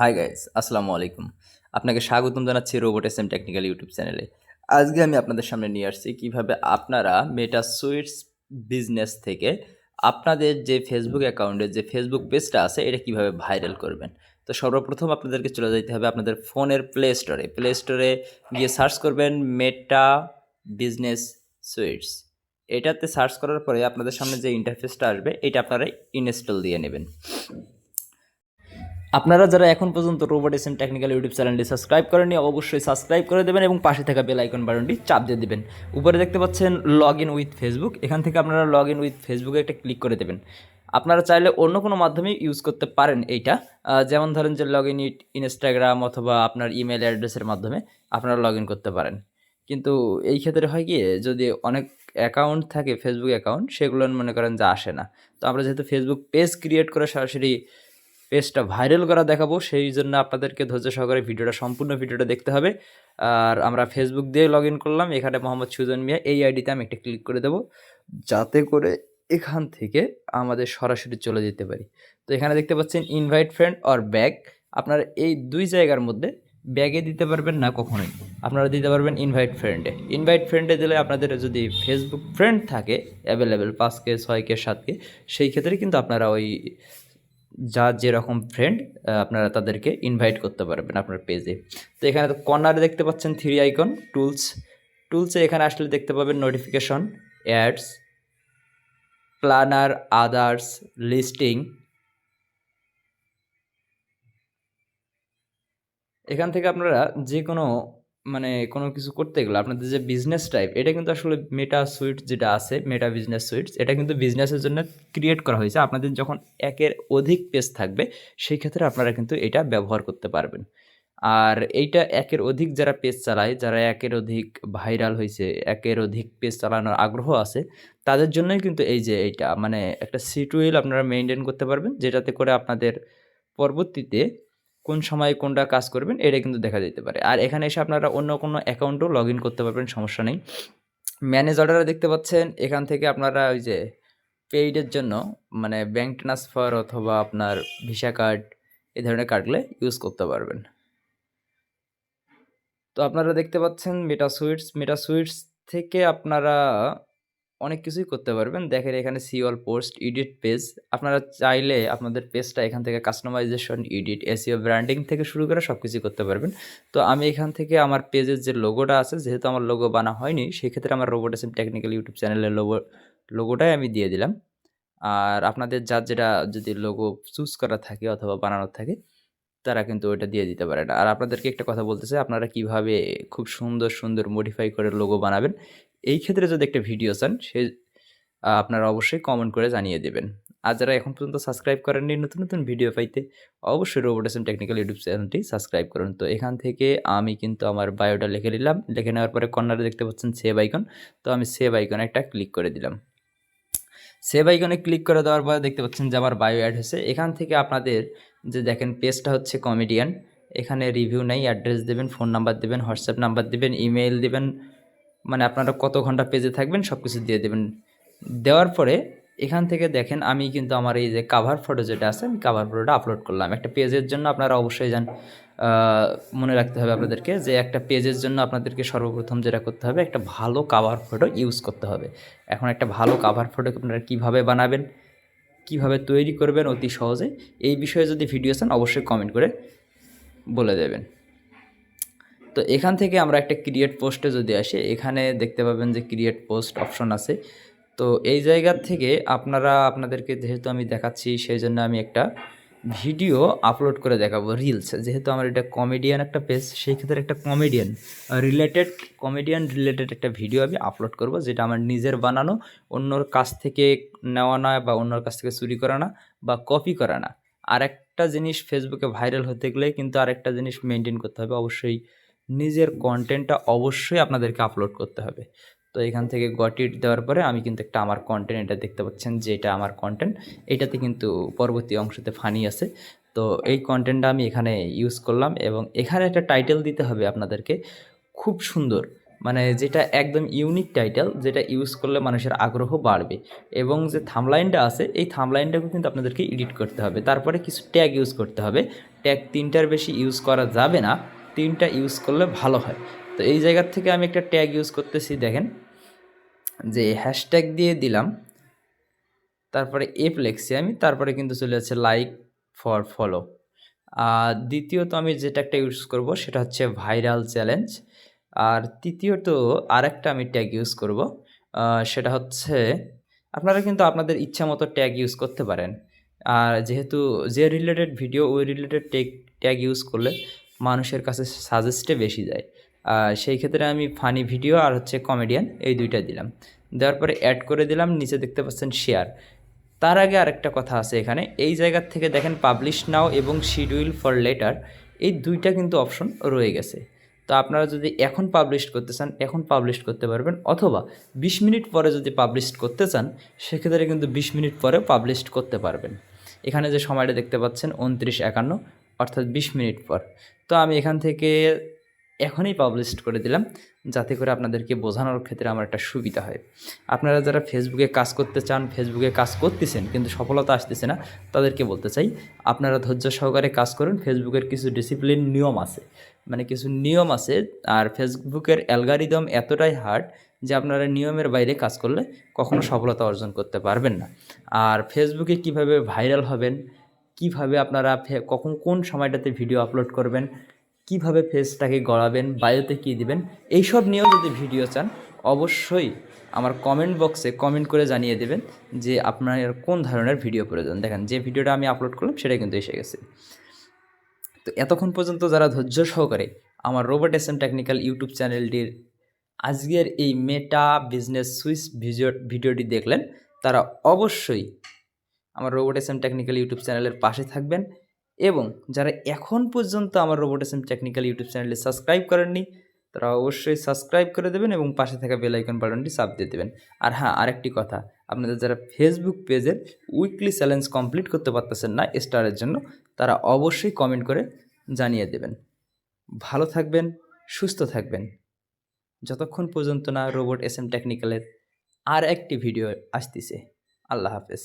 Hi guys আসসালামু আলাইকুম। আপনাকে স্বাগতম জানাচ্ছি robot S M technical YouTube চ্যানেলে আজকে আমি আপনাদের সামনে নিয়ে আসছি কীভাবে আপনারা মেটা সুইটস বিজনেস থেকে আপনাদের যে ফেসবুক অ্যাকাউন্টে যে ফেসবুক পেজটা আছে, এটা কীভাবে ভাইরাল করবেন। তো সর্বপ্রথম আপনাদেরকে চলে যেতে হবে আপনাদের ফোনের প্লে স্টোরে প্লে স্টোরে গিয়ে সার্চ করবেন মেটা বিজনেস সুইটস এটাতে সার্চ করার পরে আপনাদের সামনে যে ইন্টারফেসটা আসবে, এটা আপনারা ইনস্টল দিয়ে নেবেন। আপনারা যারা এখন পর্যন্ত robot S M technical YouTube চ্যানেলটি সাবস্ক্রাইব করেননি, অবশ্যই সাবস্ক্রাইব করে দেবেন এবং পাশে থাকা বেল আইকন বাটনটি চাপ দিয়ে দেবেন। উপরে দেখতে পাচ্ছেন লগ ইন উইথ ফেসবুক এখান থেকে আপনারা লগ ইন উইথ ফেসবুকে একটা ক্লিক করে দেবেন। আপনারা চাইলে অন্য কোনো মাধ্যমে ইউজ করতে পারেন এইটা। যেমন ধরেন যে লগ ইন ইনস্টাগ্রাম অথবা আপনার ইমেল অ্যাড্রেসের মাধ্যমে আপনারা লগ ইন করতে পারেন। কিন্তু এই ক্ষেত্রে হয় কি, যদি অনেক অ্যাকাউন্ট থাকে ফেসবুক অ্যাকাউন্ট সেগুলো মনে করেন যে আসে না। তো আমরা যেহেতু ফেসবুক পেজ ক্রিয়েট করে সরাসরি পেজটা ভাইরাল করা দেখাবো, সেই জন্য আপনাদেরকে ধৈর্য সহকারে ভিডিওটা, সম্পূর্ণ ভিডিওটা দেখতে হবে। আর আমরা ফেসবুক দিয়ে লগ করলাম, এখানে মোহাম্মদ সুজন মিয়া, এই আইডিতে আমি একটা ক্লিক করে দেবো, যাতে করে এখান থেকে আমাদের সরাসরি চলে যেতে পারি। তো এখানে দেখতে পাচ্ছেন ইনভাইট ফ্রেন্ড অর ব্যাগ আপনারা এই দুই জায়গার মধ্যে ব্যাগে দিতে পারবেন না কখনোই। আপনারা দিতে পারবেন ইনভাইট ফ্রেন্ডে ইনভাইট ফ্রেন্ডে দিলে আপনাদের যদি ফেসবুক ফ্রেন্ড থাকে অ্যাভেলেবেল পাঁচ কে, ছয় কে, সাত কে, সেই ক্ষেত্রে কিন্তু আপনারা ওই যার যেরকম ফ্রেন্ড আপনারা তাদেরকে ইনভাইট করতে পারবেন আপনার পেজে তো এখানে তো কর্নারে দেখতে পাচ্ছেন থ্রি আইকন টুলস টুলসে এখানে আসলে দেখতে পাবেন notification ads planner others listing এখান থেকে আপনারা যে কোনো মানে কোনো কিছু করতে গেলে আপনাদের যে বিজনেস টাইপ এটা কিন্তু আসলে মেটা সুইটস যেটা আছে মেটা বিজনেস সুইটস এটা কিন্তু বিজনেসের জন্য ক্রিয়েট করা হয়েছে। আপনাদের যখন একের অধিক পেজ থাকবে, সেই ক্ষেত্রে আপনারা কিন্তু এটা ব্যবহার করতে পারবেন। আর এইটা একের অধিক যারা পেজ চালায়, যারা একের অধিক ভাইরাল হয়েছে, একের অধিক পেজ চালানোর আগ্রহ আছে, তাদের জন্যই কিন্তু এই যে এইটা মানে একটা সিটুয়েল আপনারা মেনটেন করতে পারবেন, যেটাতে করে আপনাদের পরবর্তীতে কোন সময় কোনটা কাজ করবেন, এটা কিন্তু দেখা যেতে পারে। আর এখানে এসে আপনারা অন্য কোনো অ্যাকাউন্টও লগ ইন করতে পারবেন, সমস্যা নেই। ম্যানেজ অর্ডারে দেখতে পাচ্ছেন, এখান থেকে আপনারা ওই যে পেইডের জন্য মানে ব্যাঙ্ক ট্রান্সফার অথবা আপনার ভিসা কার্ড এই ধরনের কার্ডগুলো ইউজ করতে পারবেন। তো আপনারা দেখতে পাচ্ছেন মেটা সুইটস মেটা সুইটস থেকে আপনারা অনেক কিছুই করতে পারবেন। দেখেন এখানে see all post edit page আপনারা চাইলে আপনাদের পেজটা এখান থেকে কাস্টমাইজেশন এডিট এসিও ব্র্যান্ডিং থেকে শুরু করে সব কিছুই করতে পারবেন। তো আমি এখান থেকে আমার পেজের যে লোগোটা আছে, যেহেতু আমার লোগো বানা হয়নি সেই ক্ষেত্রে আমার রোবট এসএম টেকনিক্যাল ইউটিউব চ্যানেলের লোগো লোগোটাই আমি দিয়ে দিলাম। আর আপনাদের যার যেটা যদি লোগো চুজ করা থাকে অথবা বানানোর থাকে তারা কিন্তু ওইটা দিয়ে দিতে পারে আর আপনাদেরকে একটা কথা বলতে চাই, আপনারা কীভাবে খুব সুন্দর সুন্দর মডিফাই করে লোগো বানাবেন, এই ক্ষেত্রে যদি একটা ভিডিও চান সে আপনারা অবশ্যই কমেন্ট করে জানিয়ে দেবেন। আর যারা এখন পর্যন্ত সাবস্ক্রাইব করেননি, নতুন নতুন ভিডিও পাইতে, অবশ্যই রোবোটিসম টেকনিক্যাল ইউটিউব চ্যানেলটি সাবস্ক্রাইব করুন। তো এখান থেকে আমি কিন্তু আমার বায়োটা লিখে নিলাম। লিখে নেওয়ার পরে কর্নারে দেখতে পাচ্ছেন সেভ আইকন তো আমি সেভ আইকনে একটা ক্লিক করে দিলাম। সেভ আইকনে ক্লিক করে দেওয়ার পরে দেখতে পাচ্ছেন যে আমার বায়ো অ্যাড হয়েছে। এখান থেকে আপনাদের যে দেখেন পেজটা হচ্ছে কমেডিয়ান এখানে রিভিউ নেই অ্যাড্রেস দেবেন ফোন নাম্বার দেবেন হোয়াটসঅ্যাপ নাম্বার দেবেন ইমেল দেবেন। মানে আপনারা কত ঘণ্টা পেজে থাকবেন সব কিছু দিয়ে দেবেন। দেওয়ার পরে এখান থেকে দেখেন আমি কিন্তু আমার এই যে কাভার ফটো যেটা আছে, আমি কাভার ফটোটা আপলোড করলাম। একটা পেজের জন্য আপনারা অবশ্যই যান মনে রাখতে হবে আপনাদেরকে যে একটা পেজের জন্য আপনাদেরকে সর্বপ্রথম যেটা করতে হবে, একটা ভালো কাভার ফটো ইউজ করতে হবে। এখন একটা ভালো কাভার ফটো আপনারা কীভাবে বানাবেন, কীভাবে তৈরি করবেন অতি সহজে, এই বিষয়ে যদি ভিডিও চান, অবশ্যই কমেন্ট করে বলে দেবেন। তো এখান থেকে আমরা একটা ক্রিয়েট পোস্টে যদি আসি, এখানে দেখতে পাবেন যে ক্রিয়েট পোস্ট অপশন আছে। তো এই জায়গার থেকে আপনারা, আপনাদেরকে যেহেতু আমি দেখাচ্ছি সেই জন্য আমি একটা ভিডিও আপলোড করে দেখাবো রিলস যেহেতু আমার এটা কমেডিয়ান একটা পেজ সেই ক্ষেত্রে একটা কমেডিয়ান রিলেটেড কমেডিয়ান রিলেটেড একটা ভিডিও আমি আপলোড করব, যেটা আমার নিজের বানানো, অন্যর কাছ থেকে নেওয়া না বা অন্যর কাছ থেকে চুরি করা না বা কপি করা না। আর একটা জিনিস ফেসবুকে ভাইরাল হতে গেলে কিন্তু আরেকটা জিনিস মেনটেন করতে হবে, অবশ্যই নিজের কন্টেন্টটা অবশ্যই আপনাদেরকে আপলোড করতে হবে। তো এখান থেকে গট ইট দেওয়ার পরে আমি কিন্তু একটা আমার কন্টেন্ট এটা দেখতে পাচ্ছেন যে এটা আমার কন্টেন্ট এটাতে কিন্তু পরবর্তী অংশতে ফানি আছে। তো এই কন্টেন্টটা আমি এখানে ইউজ করলাম এবং এখানে একটা টাইটেল দিতে হবে আপনাদেরকে। খুব সুন্দর। মানে যেটা একদম ইউনিক টাইটেল যেটা ইউজ করলে মানুষের আগ্রহ বাড়বে। এবং যে থামলাইনটা আছে, এই থামলাইনটাকেও কিন্তু আপনাদেরকে এডিট করতে হবে। তারপরে কিছু ট্যাগ ইউজ করতে হবে। ট্যাগ তিনটার বেশি ইউজ করা যাবে না। তিনটা ইউজ করলে ভালো হয়। তো এই জায়গার থেকে আমি একটা ট্যাগ ইউজ করতেছি, দেখেন। যে হ্যাশট্যাগ দিয়ে দিলাম, তারপরে এপ লিখছি আমি, তারপরে কিন্তু চলে যাচ্ছে লাইক ফর ফলো আর দ্বিতীয়ত আমি যেটা একটা ইউজ করব, সেটা হচ্ছে ভাইরাল চ্যালেঞ্জ আর তৃতীয়ত আরেকটা আমি ট্যাগ ইউজ করব সেটা হচ্ছে আপনারা কিন্তু আপনাদের ইচ্ছা মতো ট্যাগ ইউজ করতে পারেন। আর যেহেতু যে রিলেটেড ভিডিও ওই রিলেটেড ট্যাগ ট্যাগ ইউজ করলে মানুষের কাছে সাজেস্টে বেশি যায়। সেই ক্ষেত্রে আমি ফানি ভিডিও আর হচ্ছে কমেডিয়ান এই দুইটা দিলাম। দেওয়ার পরে অ্যাড করে দিলাম, নিচে দেখতে পাচ্ছেন শেয়ার তার আগে আরেকটা কথা আছে এখানে। এই জায়গার থেকে দেখেন পাবলিশ নাও এবং শিডিউল ফর লেটার এই দুইটা কিন্তু অপশন রয়ে গেছে। তো আপনারা যদি এখন পাবলিশ করতে চান, এখন পাবলিশ করতে পারবেন। অথবা বিশ মিনিট পরে যদি পাবলিশ করতে চান, সেক্ষেত্রে কিন্তু বিশ মিনিট পরে পাবলিশ করতে পারবেন। এখানে যে সময়টা দেখতে পাচ্ছেন, উনত্রিশ একান্ন, অর্থাৎ বিশ মিনিট পর। তো আমি এখান থেকে এখনই পাবলিশ করে দিলাম, যাতে করে আপনাদেরকে বোঝানোর ক্ষেত্রে আমার একটা সুবিধা হয়। আপনারা যারা ফেসবুকে কাজ করতে চান ফেসবুকে কাজ করতেছেন, কিন্তু সফলতা আসতেছে না, তাদেরকে বলতে চাই, আপনারা ধৈর্য সহকারে কাজ করুন ফেসবুকের কিছু ডিসিপ্লিন নিয়ম আছে। মানে কিছু নিয়ম আছে, আর ফেসবুকের অ্যালগারিদম এতটাই হার্ড যে আপনারা নিয়মের বাইরে কাজ করলে কখনো সফলতা অর্জন করতে পারবেন না। আর ফেসবুকে কীভাবে ভাইরাল হবেন, কীভাবে আপনারা কখন কোন সময়টাতে ভিডিও আপলোড করবেন কীভাবে ফেসটাকে গড়াবেন, বায়োতে কী দিবেন, এইসব নিয়েও যদি ভিডিও চান, অবশ্যই আমার কমেন্ট বক্সে কমেন্ট করে জানিয়ে দেবেন যে আপনার কোন ধরনের ভিডিও প্রয়োজন। দেখেন, যে ভিডিওটা আমি আপলোড করলাম সেটাই কিন্তু এসে গেছে। তো এতক্ষণ পর্যন্ত যারা ধৈর্য সহকারে আমার robot S M technical YouTube চ্যানেলটির আজকের এই মেটা বিজনেস সুইচ ভিডিও ভিডিওটি দেখলেন, তারা অবশ্যই আমার robot S M technical YouTube চ্যানেলের পাশে থাকবেন। এবং যারা এখন পর্যন্ত আমার robot S M technical YouTube চ্যানেলে সাবস্ক্রাইব করেননি, তারা অবশ্যই সাবস্ক্রাইব করে দেবেন এবং পাশে থাকা বেল আইকন বাটনটি চাপ দিয়ে দেবেন। আর হ্যাঁ আরেকটি কথা, আপনাদের যারা ফেসবুক পেজের উইকলি চ্যালেঞ্জ কমপ্লিট করতে পারতেছেন না স্টারের জন্য, তারা অবশ্যই কমেন্ট করে জানিয়ে দেবেন। ভালো থাকবেন, সুস্থ থাকবেন। যতক্ষণ পর্যন্ত না রোবট এস এম টেকনিক্যালের আর একটি ভিডিও আসতেছে, আল্লাহ হাফেজ।